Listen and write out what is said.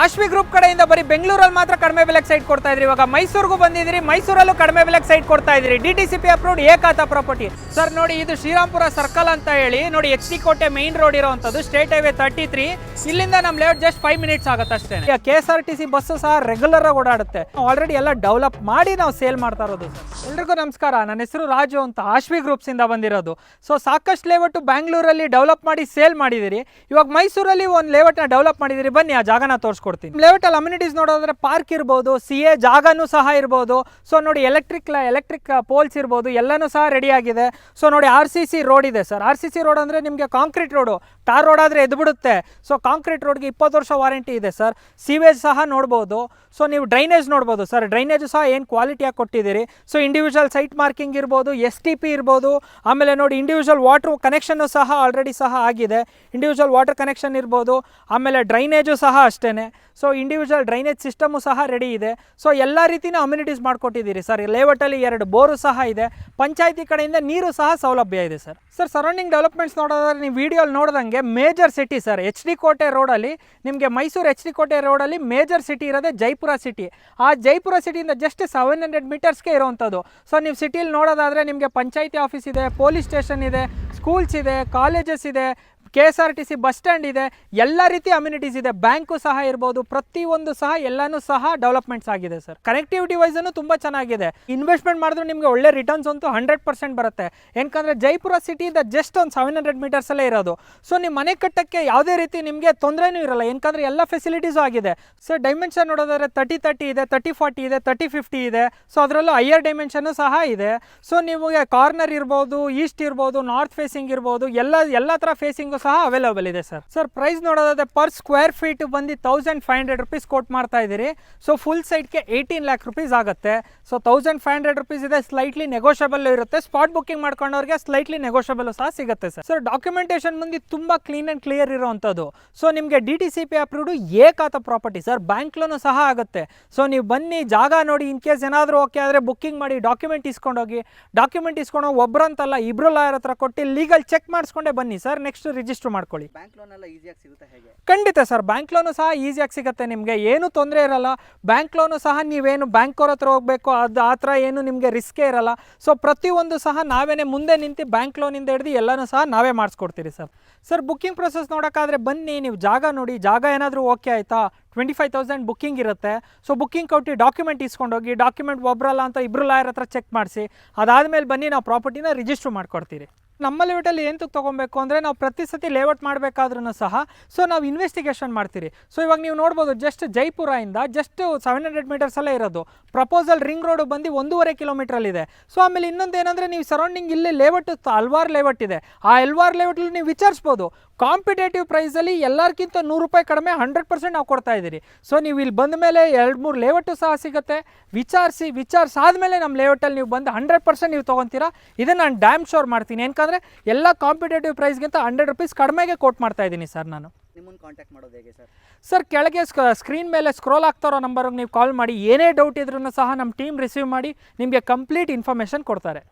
ಆಶ್ವಿ group ಕಡೆಯಿಂದ ಬರೀ ಬೆಂಗಳೂರಲ್ಲಿ ಮಾತ್ರ ಕಡಿಮೆ ಬೆಲೆಗೆ ಸೈಟ್ ಕೊಡ್ತಾ ಇದ್ರಿ. ಇವಾಗ ಮೈಸೂರಿಗೂ ಬಂದಿದ್ದೀರಿ. ಮೈಸೂರಲ್ಲೂ ಕಡಿಮೆ ಬೆಲೆಗೆ ಸೈಟ್ ಕೊಡ್ತಾ ಇದ್ದೀರಿ. D T C P approved ಏಕಾತ property sir ನೋಡಿ ಇದು ಶ್ರೀರಾಮ್ಪುರ ಸರ್ಕಲ್ ಅಂತ ಹೇಳಿ, ನೋಡಿ H D Kote main road ಇರುವಂತದ್ದು ಸ್ಟೇಟ್ ಹೈವೇ ತರ್ಟಿ ತ್ರೀ ಇಲ್ಲಿಂದ ನಮ್ಮ ಲೇಔಟ್ ಜಸ್ಟ್ ಫೈವ್ ಮಿನಿಟ್ಸ್ ಆಗುತ್ತೆ ಅಷ್ಟೇ K S R T C bus ಸಹ ರೆಗ್ಯುಲರ್ ಆಗಿ ಓಡಾಡುತ್ತೆ. ಆಲ್ರೆಡಿ ಎಲ್ಲ ಡೆವಲಪ್ ಮಾಡಿ ನಾವು ಸೇಲ್ ಮಾಡ್ತಾ ಇರೋದು ಸರ್ ಎಲ್ರಿಗೂ ನಮಸ್ಕಾರ. ನನ್ನ ಹೆಸರು ರಾಜು ಅಂತ ಆಶ್ವಿ ಗ್ರೂಪ್ಸ್ ಇಂದ ಬಂದಿರೋದು. ಸೊ ಸಾಕಷ್ಟು ಲೇಔಟ್ ಬ್ಯಾಂಗ್ಳೂರಲ್ಲಿ ಡೆವಲಪ್ ಮಾಡಿ ಸೇಲ್ ಮಾಡಿದಿರಿ. ಇವಾಗ ಮೈಸೂರಲ್ಲಿ ಒಂದು ಲೇಔಟ್ನ ಡೆವಲಪ್ ಮಾಡಿದಿರಿ. ಬನ್ನಿ, ಆ ಜಾಗನ ತೋರಿಸ್ಕೊಡ್ತೀನಿ. ಲೇಔಟ್ ಅಲ್ಲಿ ಅಮ್ಯುನಿಟೀಸ್ ನೋಡೋದ್ರೆ ಪಾರ್ಕ್ ಇರ್ಬೋದು ಸಿ ಎ ಜಾಗನೂ ಸಹ ಇರ್ಬೋದು. ಸೊ ನೋಡಿ ಎಲೆಕ್ಟ್ರಿಕ್ ಎಲೆಕ್ಟ್ರಿಕ್ ಪೋಲ್ಸ್ ಇರ್ಬೋದು. ಎಲ್ಲನೂ ಸಹ ರೆಡಿ ಆಗಿದೆ. ಸೊ ನೋಡಿ ಆರ್ ಸಿ ಸಿ ರೋಡ್ ಇದೆ sir. R C C road ಅಂದರೆ ನಿಮಗೆ ಕಾಂಕ್ರೀಟ್ ರೋಡು ಟಾರ್ ರೋಡ್ ಆದರೆ ಎದ್ಬಿಡುತ್ತೆ. ಸೊ ಕಾಂಕ್ರೀಟ್ ರೋಡ್ಗೆ ಇಪ್ಪತ್ತು ವರ್ಷ ವಾರಂಟಿ ಇದೆ ಸರ್. ಸೀವೇಜ್ ಸಹ ನೋಡ್ಬೋದು. ಸೊ ನೀವು ಡ್ರೈನೇಜ್ ನೋಡ್ಬೋದು ಸರ್. ಡ್ರೈನೇಜ್ ಸಹ ಏನು ಕ್ವಾಲಿಟಿಯಾಗಿ ಕೊಟ್ಟಿದ್ದೀರಿ. ಸೊ ಇಂಡಿವಿಜುವಲ್ ಸೈಟ್ ಮಾರ್ಕಿಂಗ್ ಇರ್ಬೋದು ಎಸ್ ಟಿ ಪಿ ಇರ್ಬೋದು, ಆಮೇಲೆ ನೋಡಿ ಇಂಡಿವಿಜುವಲ್ ವಾಟರ್ ಕನೆಕ್ಷನ್ನು ಸಹ ಆಲ್ರೆಡಿ ಸಹ ಆಗಿದೆ. ಇಂಡಿವಿಜುವಲ್ ವಾಟರ್ ಕನೆಕ್ಷನ್ ಇರ್ಬೋದು, ಆಮೇಲೆ ಡ್ರೈನೇಜು ಸಹ ಅಷ್ಟೇ ಸೊ ಇಂಡಿವಿಜುವಲ್ ಡ್ರೈನೇಜ್ ಸಿಸ್ಟಮು ಸಹ ರೆಡಿ ಇದೆ. ಸೊ ಎಲ್ಲ ರೀತಿಯೂ ಅಮ್ಯುನಿಟೀಸ್ ಮಾಡಿಕೊಟ್ಟಿದ್ದೀರಿ ಸರ್. ಲೇಔಟಲ್ಲಿ ಎರಡು ಬೋರು ಸಹ ಇದೆ. ಪಂಚಾಯತಿ ಕಡೆಯಿಂದ ನೀರು ಸಹ ಸೌಲಭ್ಯ ಇದೆ ಸರ್. ಸರ್ ಸರೌಂಡಿಂಗ್ ಡೆವಲಪ್ಮೆಂಟ್ಸ್ ನೋಡೋದಾದ್ರೆ ನೀವು ವಿಡಿಯೋಲಿ ನೋಡಿದಂಗೆ major city sir. H D Kote ರೋಡಲ್ಲಿ ನಿಮಗೆ ಮೈಸೂರು ಎಚ್ ಡಿ ಕೋಟೆ ರೋಡಲ್ಲಿ ಮೇಜರ್ ಸಿಟಿ ಇರೋದೇ ಜೈಪುರ ಸಿಟಿ ಆ ಜೈಪುರ ಸಿಟಿಯಿಂದ ಜಸ್ಟ್ ಸೆವೆನ್ ಹಂಡ್ರೆಡ್ ಮೀಟರ್ಸ್ಗೆ ಇರೋವಂಥದ್ದು. ಸೊ ನೀವು ಸಿಟಿಲಿ ನೋಡೋದಾದರೆ ನಿಮಗೆ ಪಂಚಾಯಿತಿ ಆಫೀಸ್ ಇದೆ ಪೊಲೀಸ್ ಸ್ಟೇಷನ್ ಇದೆ ಸ್ಕೂಲ್ಸ್ ಇದೆ ಕಾಲೇಜಸ್ ಇದೆ K S R T C bus stand ಇದೆ, ಎಲ್ಲ ರೀತಿ ಅಮ್ಯುನಿಟೀಸ್ ಇದೆ, ಬ್ಯಾಂಕು ಸಹ ಇರ್ಬೋದು, ಪ್ರತಿಯೊಂದು ಸಹ ಎಲ್ಲನೂ ಸಹ ಡೆವಲಪ್ಮೆಂಟ್ಸ್ ಆಗಿದೆ ಸರ್. ಕನೆಕ್ಟಿವಿಟಿ ವೈಸನ್ನು ತುಂಬ ಚೆನ್ನಾಗಿದೆ. ಇನ್ವೆಸ್ಟ್ಮೆಂಟ್ ಮಾಡಿದ್ರೆ ನಿಮಗೆ ಒಳ್ಳೆ ರಿಟರ್ನ್ಸ್ ಅಂತೂ ಹಂಡ್ರೆಡ್ ಪರ್ಸೆಂಟ್ ಬರುತ್ತೆ. ಏನಕಂದ್ರೆ ಜೈಪುರ ಸಿಟಿಯಿಂದ ಜಸ್ಟ್ ಒಂದು ಸೆವೆನ್ ಹಂಡ್ರೆಡ್ ಮೀಟರ್ಸಲ್ಲೇ ಇರೋದು. ಸೊ ನಿಮ್ಮ ಮನೆ ಕಟ್ಟಕ್ಕೆ ಯಾವುದೇ ರೀತಿ ನಿಮಗೆ ತೊಂದರೆನೂ ಇರಲ್ಲ. ಏನಕಂದ್ರೆ ಎಲ್ಲ ಫೆಸಿಲಿಟೀಸು ಆಗಿದೆ. ಸರ್ ಡೈಮೆನ್ಷನ್ ನೋಡೋದಾದ್ರೆ ತರ್ಟಿ ತರ್ಟಿ ಇದೆ ತರ್ಟಿ ಫಾರ್ಟಿ ಇದೆ ತರ್ಟಿ ಫಿಫ್ಟಿ ಇದೆ. ಸೊ ಅದರಲ್ಲೂ ಹೈಯರ್ ಡೈಮೆನ್ಷನ್ನು ಸಹ ಇದೆ. ಸೊ ನಿಮಗೆ ಕಾರ್ನರ್ ಇರ್ಬೋದು ಈಸ್ಟ್ ಇರ್ಬೋದು ನಾರ್ತ್ ಫೇಸಿಂಗ್ ಇರ್ಬೋದು, ಎಲ್ಲ ಎಲ್ಲ ಥರ ಫೇಸಿಂಗು ಸಹ ಅವೈಲೇಬಲ್ ಇದೆ ಸರ್ ಸರ್ ಪ್ರೈಸ್ ನೋಡೋದಾದ್ರೆ ಪರ್ ಸ್ಕ್ವೇರ್ ಫೀಟ್ ಬಂದು thousand five hundred rupees quote ಮಾಡ್ತಾ ಇದ್ದೀರಿ. ಸೊ ಫುಲ್ ಸೈಟ್ಗೆ ಏಯ್ಟೀನ್ ಲ್ಯಾಕ್ ರುಪೀಸ್ ಆಗುತ್ತೆ. So thousand five hundred rupees ಇದೆ ಸ್ಲೈಟ್ಲಿ ನೆಗೋಷಿಯಬಲ್ ಇರುತ್ತೆ. ಸ್ಪಾಟ್ ಬುಕ್ಕಿಂಗ್ ಮಾಡ್ಕೊಂಡವ್ರಿಗೆ ಸ್ಲೈಟ್ಲಿ ನೆಗೋಷಿಯಬಲ್ ಸಹ ಸಿಗುತ್ತೆ ಸರ್ ಸರ್ ಡಾಕ್ಯುಮೆಂಟೇಶನ್ ಬಂದು ತುಂಬ ಕ್ಲೀನ್ ಆ್ಯಂಡ್ ಕ್ಲಿಯರ್ ಇರೋವಂಥದ್ದು. ಸೊ ನಿಮಗೆ D T C P approved ಏಕಾತ property sir bank loan ಸಹ ಆಗುತ್ತೆ. ಸೊ ನೀವು ಬನ್ನಿ, ಜಾಗ ನೋಡಿ ಇನ್ ಕೇಸ್ ಏನಾದರೂ ಓಕೆ ಆದರೆ ಬುಕ್ಕಿಂಗ್ ಮಾಡಿ ಡಾಕ್ಯುಮೆಂಟ್ ಇಸ್ಕೊಂಡೋಗಿ. ಡಾಕ್ಯುಮೆಂಟ್ ಇಸ್ಕೊಂಡೋಗಿ ಒಬ್ಬರಂತಲ್ಲ ಇಬ್ಬರು ಲಾಯರ್ ಹತ್ರ ಕೊಟ್ಟು ಲೀಗಲ್ ಚೆಕ್ ಮಾಡಿಸ್ಕೊಂಡೇ ಬನ್ನಿ ಸರ್ ನೆಕ್ಸ್ಟ್ ಮಾಡ್ಕೊಳ್ಳಿ. ಬ್ಯಾಂಕ್ ಲೋನ್ ಎಲ್ಲ ಈಸಿಯಾಗಿ ಸಿಗುತ್ತೆ ಹೇಗೆ? ಖಂಡಿತ ಸರ್ ಬ್ಯಾಂಕ್ ಲೋನು ಸಹ ಈಸಿಯಾಗಿ ಸಿಗುತ್ತೆ ನಿಮಗೆ. ಏನು ತೊಂದರೆ ಇರಲ್ಲ. ಬ್ಯಾಂಕ್ ಲೋನು ಸಹ ನೀವೇನು ಬ್ಯಾಂಕ್ ಅವ್ರ ಹತ್ರ ಹೋಗಬೇಕು ಅದು ಆ ಥರ ಏನು ನಿಮಗೆ ರಿಸ್ಕೇ ಇರಲ್ಲ. ಸೊ ಪ್ರತಿಯೊಂದು ಸಹ ನಾವೇನೇ ಮುಂದೆ ನಿಂತು ಬ್ಯಾಂಕ್ ಲೋನಿಂದ ಹಿಡಿದು ಎಲ್ಲನೂ ಸಹ ನಾವೇ ಮಾಡಿಸ್ಕೊಡ್ತೀರಿ ಸರ್. ಸರ್ ಬುಕ್ಕಿಂಗ್ ಪ್ರೊಸೆಸ್ ನೋಡೋಕ್ಕಾದ್ರೆ ಬನ್ನಿ ನೀವು ಜಾಗ ನೋಡಿ. ಜಾಗ ಏನಾದರೂ ಓಕೆ ಆಯಿತಾ? ಟ್ವೆಂಟಿ ಫೈವ್ ತೌಸಂಡ್ ಬುಕ್ಕಿಂಗ್ ಇರುತ್ತೆ. ಸೊ ಬುಕ್ಕಿಂಗ್ ಕೊಟ್ಟು ಡಾಕ್ಯುಮೆಂಟ್ ಇಸ್ಕೊಂಡೋಗಿ ಡಾಕ್ಯುಮೆಂಟ್ ಒಬ್ಬರಲ್ಲ ಅಂತ ಇಬ್ಬರು ಲಾಯರ್ ಹತ್ರ ಚೆಕ್ ಮಾಡಿಸಿ ಅದಾದಮೇಲೆ ಬನ್ನಿ ನಾವು ಪ್ರಾಪರ್ಟಿನ ರಿಜಿಸ್ಟ್ರ್ ಮಾಡ್ಕೊಡ್ತೀರಿ. ನಮ್ಮ ಲೇಔಟಲ್ಲಿ ಎಂತಕ್ಕೆ ತೊಗೊಬೇಕು ಅಂದರೆ ನಾವು ಪ್ರತಿ ಸತಿ ಲೇಔಟ್ ಮಾಡಬೇಕಾದ್ರೂ ಸಹ ಸೊ ನಾವು ಇನ್ವೆಸ್ಟಿಗೇಷನ್ ಮಾಡ್ತೀರಿ. ಸೊ ಇವಾಗ ನೀವು ನೋಡ್ಬೋದು ಜಸ್ಟ್ ಜೈಪುರದಿಂದ ಜಸ್ಟ್ ಸೆವೆನ್ ಹಂಡ್ರೆಡ್ ಮೀಟರ್ಸ್ ಅಲ್ಲೇ ಇರೋದು. ಪ್ರಪೋಸಲ್ ರಿಂಗ್ ರೋಡ್ ಬಂದು ಒಂದೂವರೆ ಕಿಲೋಮೀಟ್ರಲ್ಲಿದೆ ಸೊ ಆಮೇಲೆ ಇನ್ನೊಂದು ಏನಂದರೆ ನೀವು ಸರೌಂಡಿಂಗ್ ಇಲ್ಲಿ ಲೇಔಟ್, ಹಲ್ವಾರು ಲೇಔಟ್ ಇದೆ. ಆ ಹಲ್ವಾರು ಲೇಔಟಲ್ಲಿ ನೀವು ವಿಚಾರಿಸ್ಬೋದು. ಕಾಂಪಿಟೇಟಿವ್ ಪ್ರೈಸಲ್ಲಿ ಎಲ್ಲರಿಗಿಂತ ನೂರು ರೂಪಾಯಿ ಕಡಿಮೆ ಹಂಡ್ರೆಡ್ ಪರ್ಸೆಂಟ್ ನಾವು ಕೊಡ್ತಾ ಇದ್ದೀರಿ. ಸೊ ನೀವು ಇಲ್ಲಿ ಬಂದ ಮೇಲೆ ಎರಡು ಮೂರು ಲೇಔಟು ಸಹ ಸಿಗುತ್ತೆ. ವಿಚಾರಿಸಿ ವಿಚಾರಿಸಾದ್ಮೇಲೆ ನಮ್ಮ ಲೇಔಟಲ್ಲಿ ನೀವು ಬಂದು ಹಂಡ್ರೆಡ್ ಪರ್ಸೆಂಟ್ ನೀವು ತೊಗೊತೀರಾ. ಇದನ್ನು ನಾನು ಡ್ಯಾಮ್ ಶೋರ್ ಮಾಡ್ತೀನಿ. ಏನಕಂದರೆ ಎಲ್ಲ ಕಾಂಪಿಟೇಟಿವ್ ಪ್ರೈಸ್ಗಿಂತ ಹಂಡ್ರೆಡ್ ರುಪೀಸ್ ಕಡಿಮೆಗೆ ಕೋಟ್ ಮಾಡ್ತಾ ಇದ್ದೀನಿ ಸರ್ ನಾನು. ನಿಮ್ಮನ್ನು ಕಾಂಟ್ಯಾಕ್ಟ್ ಮಾಡೋದು ಹೇಗೆ ಸರ್? ಸರ್ ಕೆಳಗೆ ಸ್ಕ್ರೀನ್ ಮೇಲೆ ಸ್ಕ್ರೋಲ್ ಆಗ್ತಾರೋ ನಂಬರ್ಗೆ ನೀವು ಕಾಲ್ ಮಾಡಿ. ಏನೇ ಡೌಟ್ ಇದ್ರೂ ಸಹ ನಮ್ಮ ಟೀಮ್ ರಿಸೀವ್ ಮಾಡಿ ನಿಮಗೆ ಕಂಪ್ಲೀಟ್ ಇನ್ಫಾರ್ಮೇಷನ್ ಕೊಡ್ತಾರೆ.